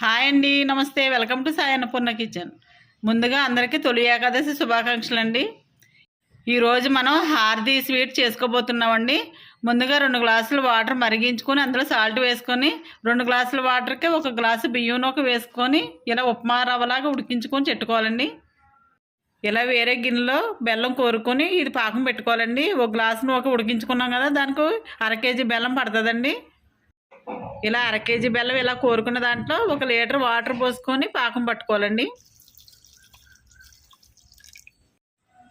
Hi అండి నమస్తే. Welcome to Sai Annapurna kitchen. ముందుగా అందరికీ తొలి ఏకాదశి శుభాకాంక్షలు అండి ఈరోజు మనం హార్ది స్వీట్ చేసుకోబోతున్నామండి. ముందుగా రెండు గ్లాసులు వాటర్ మరిగించుకొని అందులో సాల్ట్ వేసుకొని రెండు గ్లాసుల వాటర్కి ఒక గ్లాసు బియ్యం నూక వేసుకొని ఇలా ఉప్మా రవ్వలాగా ఉడికించుకొని చెట్టుకోవాలండి. ఇలా వేరే గిన్నెలో బెల్లం కోరుకొని ఇది పాకం పెట్టుకోవాలండి. ఒక గ్లాసు నూక ఉడికించుకున్నాం కదా దానికి అర కేజీ బెల్లం పడుతుందండి. ఇలా అర కేజీ బెల్లం ఇలా కోరుకున్న దాంట్లో ఒక లీటర్ వాటర్ పోసుకొని పాకం పట్టుకోవాలండి.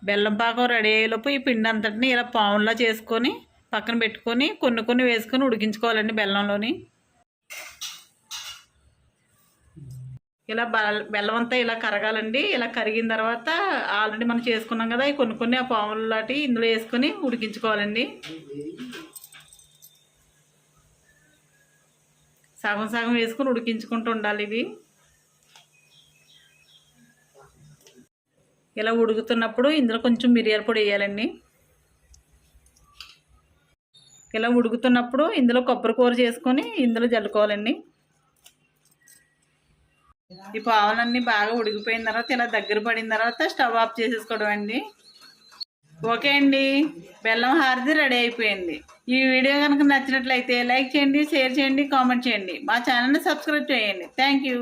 బెల్లం పాకం రెడీ అయ్యేలోపు ఈ పిండి అంతటిని ఇలా పావులా చేసుకొని పక్కన పెట్టుకొని కొన్ని కొన్ని వేసుకొని ఉడికించుకోవాలండి బెల్లంలోని. ఇలా బెల్లం అంతా ఇలా కరగాలండి. ఇలా కరిగిన తర్వాత ఆల్రెడీ మనం చేసుకున్నాం కదా ఈ కొన్ని కొన్ని ఆ పాములు లాంటి ఇందులో వేసుకొని ఉడికించుకోవాలండి. సగం సగం వేసుకొని ఉడికించుకుంటూ ఉండాలి ఇవి. ఇలా ఉడుకుతున్నప్పుడు ఇందులో కొంచెం మిరియాల పొడి వేయాలండి. ఇలా ఉడుకుతున్నప్పుడు ఇందులో కొబ్బరి కూర చేసుకొని ఇందులో జల్లుకోవాలండి. ఈ పావులన్నీ బాగా ఉడికిపోయిన తర్వాత ఇలా దగ్గర పడిన తర్వాత స్టవ్ ఆఫ్ చేసేసుకోవడం అండి ఓకే అండి. బెల్లం హారతి రెడీ అయిపోయింది. ఈ వీడియో కనుక నచ్చినట్లయితే లైక్ చేయండి షేర్ చేయండి కామెంట్ చేయండి. మా ఛానల్ని సబ్స్క్రైబ్ చేయండి. Thank you.